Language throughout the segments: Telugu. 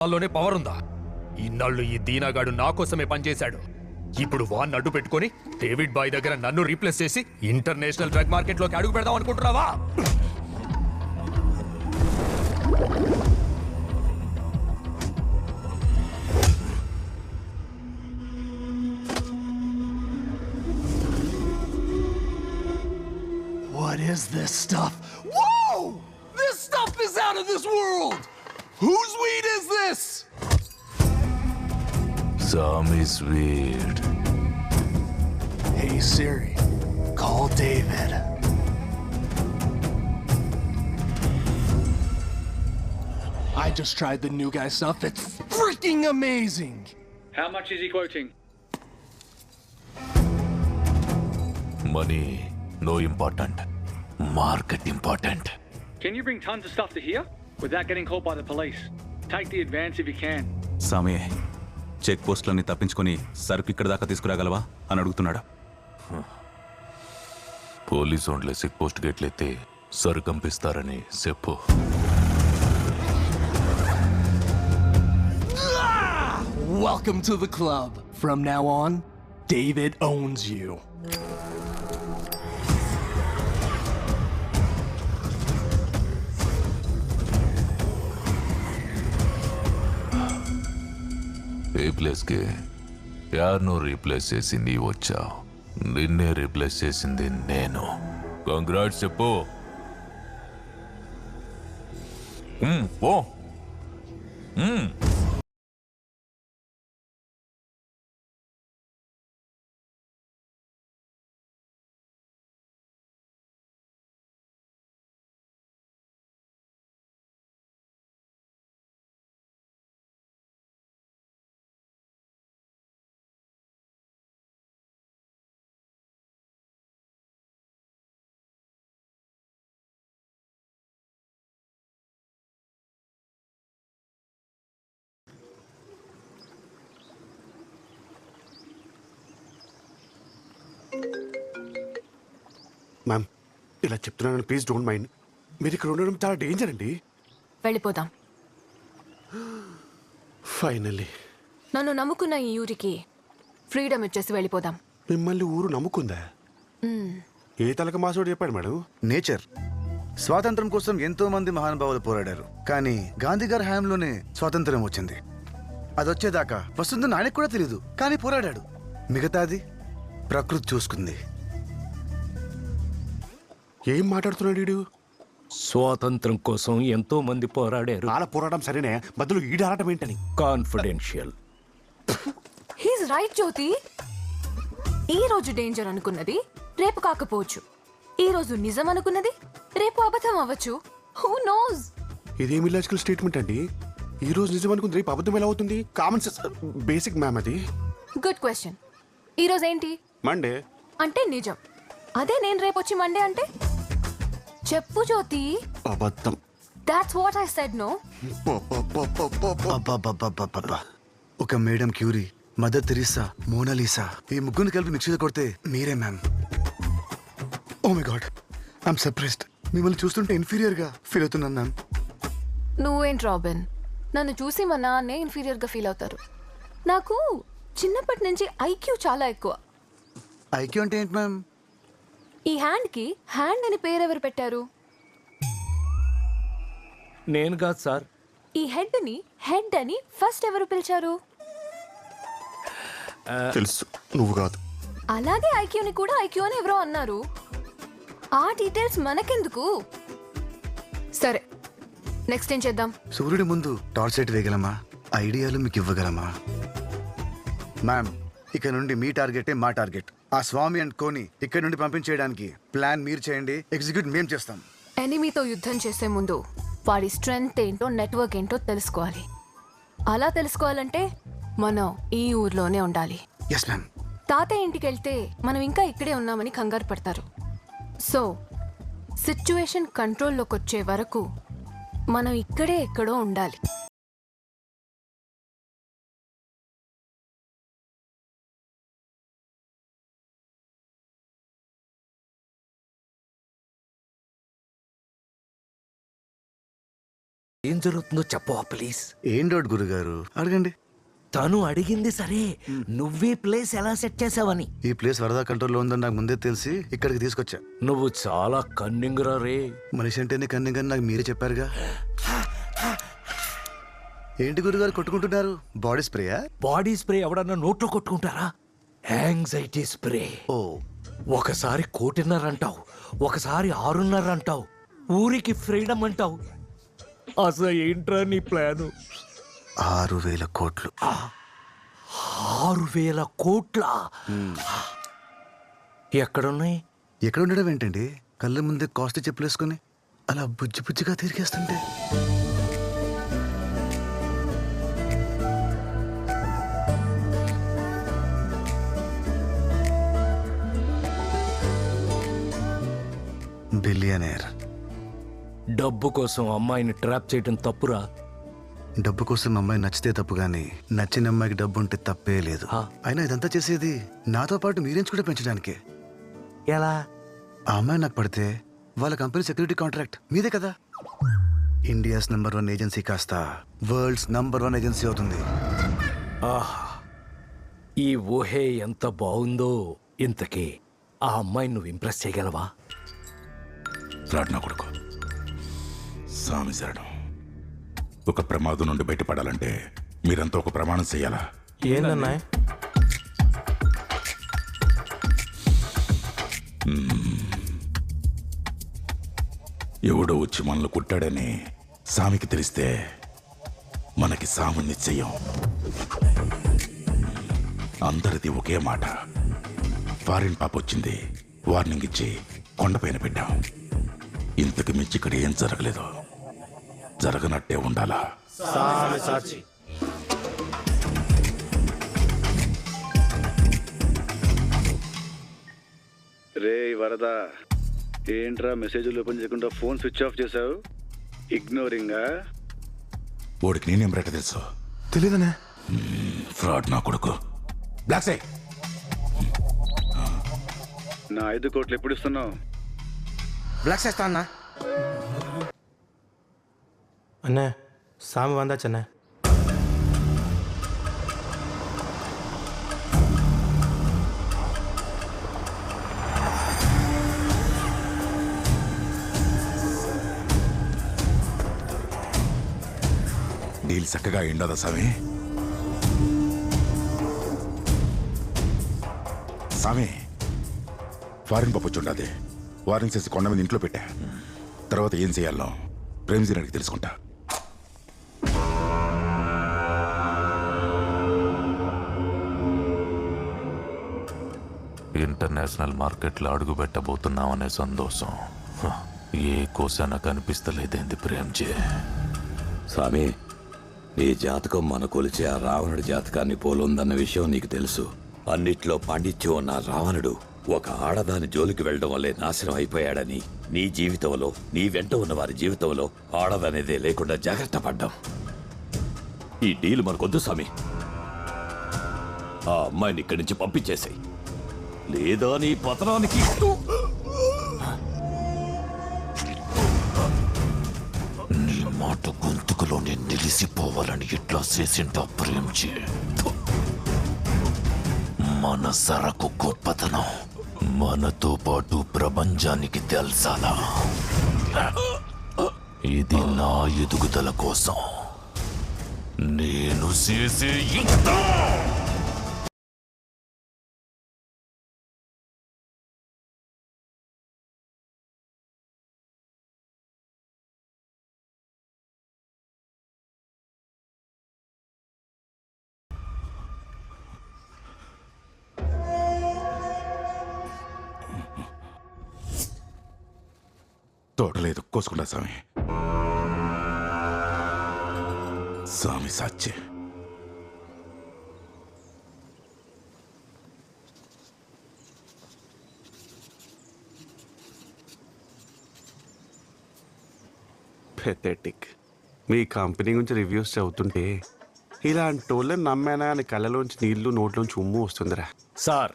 వాళ్ళలోనే పవర్ ఉందా ఇన్నాళ్ళు ఈ దీనాగాడు నా కోసమే పనిచేశాడు ఇప్పుడు వాన్ అడ్డు పెట్టుకొని డేవిడ్ బాయ్ దగ్గర నన్ను రీప్లేస్ చేసి ఇంటర్నేషనల్ డ్రగ్ మార్కెట్లోకి అడుగు పెడదాం అనుకుంటున్నావా What is this stuff? Whoa! This stuff is out of this world! Whose weed is this? Some weed. Hey Siri, call David. I just tried the new guy stuff. It's freaking amazing. How much is he quoting? Money, no important. Market important. Can you bring tons of stuff to here without getting caught by the police? Take the advance if you can. సామి చెక్ పోస్టులన్నీ తప్పించుకొని సరుకు ఇక్కడ దాకా తీసుకురాగలవా అని అడుగుతున్నాడు పోలీసు ఓన్లే చెక్ పోస్ట్ గేట్లెత్తి సరుకంపిస్తారని చెప్పు Welcome to the club. From now on, David owns you. ప్లేస్కి యార్ను రీప్లేస్ చేసింది వచ్చావు. నిన్నే రీప్లేస్ చేసింది నేను. కంగ్రాట్స్ చెప్పు. మ్, మ్యామ్ ఇలా చెప్తున్నాను ప్లీజ్ డోంట్ మైండ్ మీరు ఇక్కడ ఉండడం చాలా డేంజర్ అండి. వెళ్ళిపోదాం. ఫైనల్లీ నన్ను నమ్ముకున్న ఈ ఊరికి ఫ్రీడమ్ ఇచ్చేసి వెళ్ళిపోదాం. మిమ్మల్ని ఊరు నమ్ముకుందా? ఏ తలక మాసోడు చెప్పాడు మేడం? నేచర్. స్వాతంత్రం కోసం ఎంతో మంది మహానుభావులు పోరాడారు. కానీ గాంధీ గారి హయాంలోనే స్వాతంత్రం వచ్చింది. అది వచ్చేదాకా వస్తుందని ఆయనకు కూడా తెలియదు కానీ పోరాడాడు. మిగతాది? ప్రకృతి చూసుకుంది. ఏం మాట్లాడుతున్నాడు వీడు? స్వాతంత్రం కోసం ఎంతో మంది పోరాడారు. నాల పోరాటం సరేనే బదులు ఈడు ఆడటం ఏంటని? కాన్ఫిడెన్షియల్ హీస్ రైట్ జ్యోతి ఈ రోజు డేంజర్ అనుకున్నది రేపు కాకపోవచ్చు. ఈ రోజు నిజం అనుకున్నది రేపు అబద్ధం అవ్వచ్చు. హూ నోస్ ఇదేం ఇలాజికల్ స్టేట్మెంట్ అండి? ఈ రోజు నిజం అనుకుంది రేపు అబద్ధం ఎలా అవుతుంది? కామన్ సెన్స్ బేసిక్ మ్యామ్ అది. గుడ్ క్వశ్చన్ ఈ రోజు ఏంటి? మండే? అంటే నిజం. అదే నేను రేపు వచ్చి మండే అంటే? చెప్పు జ్యోతి. అబద్ధం. That's what I said no అబ్బబ్బబ్బబ్బబ్బబ్బ. ఒక madam Curie mother Teresa Mona Lisa ఈ ముగ్గురిని కలిపి మిక్సీలో కొడితే మీరే ma'am. Oh my god I'm surprised మిమ్మల్ని చూస్తుంటే ఇన్ఫీరియర్గా ఫీల్ అవుతున్నాను మ్యామ్. నువ్వేంటి రాబిన్? నన్ను చూసి మా నాన్నే ఇన్ఫీరియర్గా ఫీల్ అవుతారు. నాకు చిన్నప్పటి నుంచి ఐక్యూ చాలా ఎక్కువ. ఐక్యూ అంటే ఏంటి మ్యామ్? ఈ హ్యాండ్కి హ్యాండ్ అని పేరు ఎవరు పెట్టారు? నేను కాదు సార్. ఈ హెడ్ని హెడ్ అని ఫస్ట్ ఎవరు పిలిచారు? తెలుసు. నువ్వు కాదు. అలాగే ఐక్యూని కూడా ఐక్యూ అని ఎవరో అన్నారు. ఆ డీటెయిల్స్ మనకెందుకు? సరే నెక్స్ట్ ఏం చేద్దాం? సూర్యుడి ముందు టార్చ్ లైట్ వేయగలమా? ఐడియాలు మీకు ఇవ్వగలమా? మ్యామ్ ఇక నుండి మీ టార్గెటే మా టార్గెట్. ఆ స్వామి అండ్ కోని ఇక్కడ నుండి పంపించేయడానికి ప్లాన్ మీరు చేయండి ఎగ్జిక్యూట్ మేం చేస్తాం. ఎనిమీతో యుద్ధం చేసే ముందు వాడి స్ట్రెంగ్త్ ఏంటో నెట్వర్క్ ఏంటో తెలుసుకోవాలి. అలా తెలుసుకోవాలంటే మనం ఈ ఊర్లోనే ఉండాలి. ఎస్ మ్యామ్ తాతయ్య ఇంటికి వెళ్తే మనం ఇంకా ఇక్కడే ఉన్నామని కంగారు పడతారు. సో సిచ్యువేషన్ కంట్రోల్లోకి వచ్చే వరకు మనం ఇక్కడే ఎక్కడో ఉండాలి. ఏం జరుగుతుందో చెప్పవా ప్లీజ్ ఏం డౌట్ గురుగారు? అడగండి. తను అడిగింది సరే. నువ్వే ప్లేస్ ఎలా సెట్ చేసావని. ఈ ప్లేస్ వరదా కంట్రోల్లో ఉందని నాకు ముందే తెలిసి ఇక్కడికి తీసుకొచ్చా. నువ్వు చాలా కన్నింగ్ రే మనిషి అంటేనే కన్నీ కానీ నాకు మీరే చెప్పారుగా. ఏంటి గురుగారు కొట్టుకుంటున్నారు? బాడీ స్ప్రేయా బాడీ స్ప్రే ఎవడన్నా నోట్లో కొట్టుకుంటారా? యాంగ్జైటీ స్ప్రే ఓ. ఒకసారి కోటిన్నర అంటావు. ఒకసారి ఆరున్నర అంటావు. ఊరికి ఫ్రీడమ్ అంటావు. అసలు ఏంట్రా నీ ప్లాను? ఆరు వేల కోట్లు. ఆరు వేల కోట్ల? ఎక్కడున్నాయి? ఎక్కడ ఉండడం ఏంటండి? కళ్ళ ముందే కాస్ట్ చెప్పులేసుకుని అలా బుజ్జి బుజ్జిగా తిరిగేస్తుంటే. బిలియనేర్. డబ్బు కోసం అమ్మాయిని ట్రాప్ చేయడం తప్పురా? డబ్బు కోసం అమ్మాయి నచ్చితే తప్పు గానీ నచ్చిన అమ్మాయికి డబ్బు ఉంటే తప్పే లేదు. ఆ. అయినా ఇదంతా చేసేది నాతో పాటు మీరేంచి కూడా పెంచడానికే? ఎలా? ఆ అమ్మాయి నాకు పడితే వాళ్ళ కంపెనీ సెక్యూరిటీ కాంట్రాక్ట్ మీదే కదా? ఇండియాస్ నంబర్ వన్ ఏజెన్సీ కాస్త వరల్డ్స్ నంబర్ వన్ ఏజెన్సీ అవుతుంది. ఆహా. ఈ ఊహే ఎంత బాగుందో ఇంతకీ ఆ అమ్మాయిని నువ్వు ఇంప్రెస్ చేయగలవా? రాడ్ నా కొడుకు. స్వామి శరణం ఒక ప్రమాదం నుండి బయటపడాలంటే మీరంతా ఒక ప్రమాణం చేయాలా? ఏందన్నా? ఎవడో వచ్చి మనల్ని కుట్టాడని సామికి తెలిస్తే మనకి సాము నిశ్చయం. అందరిది ఒకే మాట. ఫారిన్ పాప వచ్చింది వార్నింగ్ ఇచ్చి కొండపైన పెట్టాం. ఇంతకు మించి ఇక్కడ ఏం జరగలేదు. జరగనట్టే ఉండాలా? సాక్షి రే వరద ఏంట్రా మెసేజ్లు ఓపెన్ చేయకుండా ఫోన్ స్విచ్ ఆఫ్ చేసావు ఇగ్నోరింగా ఓడికి నేనేం రేట తెలుసు? తెలీదనే. ఫ్రాడ్ నా కొడుకు. బ్లాక్ సై నా ఐదు కోట్లు ఎప్పుడు ఇస్తున్నావు? బ్లాక్ చేస్తా అన్నా. அண்ணே சாமி வந்தாச்சு அண்ணே డీల్ చక్కగా ఉండదా స్వామి స్వామి వారిని పంపించుండది వారిని చేసి కొండ మీద ఇంట్లో పెట్టా. తర్వాత ఏం చేయాలో ప్రేమ్జీ తెలుసుకుంటా. ఇంటర్నేషనల్ మార్కెట్లో అడుగుపెట్టబోతున్నామనే సంతోషం. ఏ కోసాన కనిపిస్తలేదేంది ప్రేమ్జీ? స్వామి నీ జాతకం మన కొలిచే ఆ రావణుడి జాతకాన్ని పోలుందన్న విషయం నీకు తెలుసు. అన్నిట్లో పాండిత్యం ఉన్న రావణుడు ఒక ఆడదాని జోలికి వెళ్ళడం వల్లే నాశనం అయిపోయాడని నీ జీవితంలో నీ వెంట ఉన్న వారి జీవితంలో ఆడదనేదే లేకుండా జాగ్రత్త పడ్డాం. ఈ డీల్ మనకొద్దు స్వామి. ఆ అమ్మాయిని ఇక్కడి నుంచి పంపించేసాయి. లేదా నీ పతనానికి నీ మాట గొంతుకులోనే నిలిసిపోవాలని ఇట్లా చేసింటా ప్రేమ్జీ? మన సరకు గొప్పతనం. మనతో పాటు ప్రపంచానికి తెలుసాలా? ఇది నా ఎదుగుదల కోసం. నేను చేసే యుద్ధం! తోటలేదు కోసుకుంటా స్వామి. స్వామి సాక్షి. పెథెటిక్ మీ కంపెనీ గురించి రివ్యూస్ చదువుతుంటే ఇలాంటి వాళ్ళని నమ్మానా అని కళ్ళలోంచి నీళ్ళు నోట్లోంచి ఉమ్ము వస్తుందిరా. సార్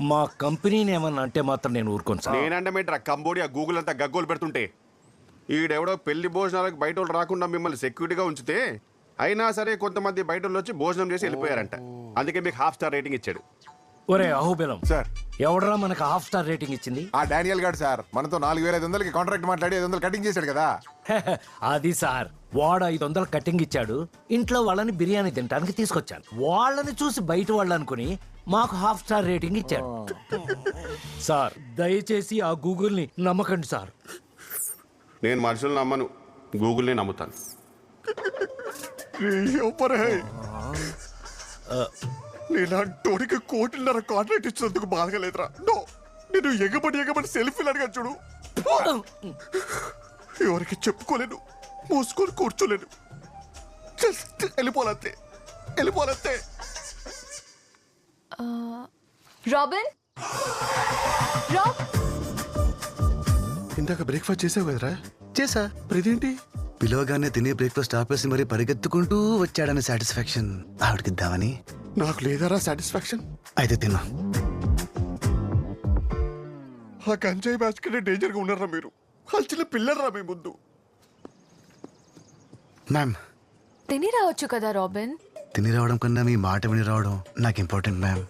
మా కంపెనీని ఏమన్నా అంటే మాత్రం నేను ఊరుకోను సార్. నేనంటే మేట్రా కంబోడియా గూగుల్ అంతా గగ్గోలు పెడుతుంటే. ఈడెవడో పెళ్ళి భోజనాలకు బయట వాళ్ళు రాకుండా మిమ్మల్ని సెక్యూరిటీగా ఉంచితే అయినా సరే కొంతమంది బయట వాళ్ళు వచ్చి భోజనం చేసి వెళ్ళిపోయారంట. అందుకే మీకు హాఫ్ స్టార్ రేటింగ్ ఇచ్చాడు. ఒరే అహోబిలం. సార్. ఎవడరా మనకు హాఫ్ స్టార్ రేటింగ్ ఇచ్చింది? ఆ డానియల్ గారు సార్ మనతో నాలుగు వేల ఐదు వందలకి కాంట్రాక్ట్ మాట్లాడి ఐదు వందలు కటింగ్ చేశాడు కదా. అది సార్ వాడు ఐదు వందలు కటింగ్ ఇచ్చాడు. ఇంట్లో వాళ్ళని బిర్యానీ తినడానికి తీసుకొచ్చాను. వాళ్ళని చూసి బయట వాళ్ళు అనుకుని మాకు హాఫ్ స్టార్ రేటింగ్ ఇచ్చాడు. సార్ దయచేసి ఆ గూగుల్ని నమ్మకండి సార్. నేను మనుషులు నమ్మను గూగుల్నే నమ్ముతాను. నేనంటోడికి కోటిన్నర కాంట్రాక్ట్ ఇచ్చినందుకు బాధగలేదురా. నో నేను ఎగబడి ఎగబడి సెల్ఫీలు అడిగా చూడు. ఎవరికి చెప్పుకోలేను మూసుకొని కూర్చోలేను. జస్ట్ వెళ్ళిపోవాలంతే వెళ్ళిపోవాలంతే. రాబిన్ రాబ్ ఇందాక బ్రేక్ఫాస్ట్ చేసావు కదరా? చేసా. ఇదేంటి పిలవగానే తినే బ్రేక్ఫాస్ట్ ఆపేసి మరీ పరిగెత్తుకుంటూ వచ్చాడనే సాటిస్ఫాక్షన్ ఆవిడకిద్దామని నాకు లేదారా సాటిస్ఫాక్షన్ అయితే తిన్నా ఆ గంజాయి బ్యాచ్ కంటే డేంజర్గా ఉన్నారా మీరు? వాళ్ళు చిన్న పిల్లర్రా మీ ముందు. మ్యామ్ తిని రావచ్చు కదా రాబిన్ తిని రావడం కన్నా మీ మాట విని రావడం నాకు ఇంపార్టెంట్ మ్యామ్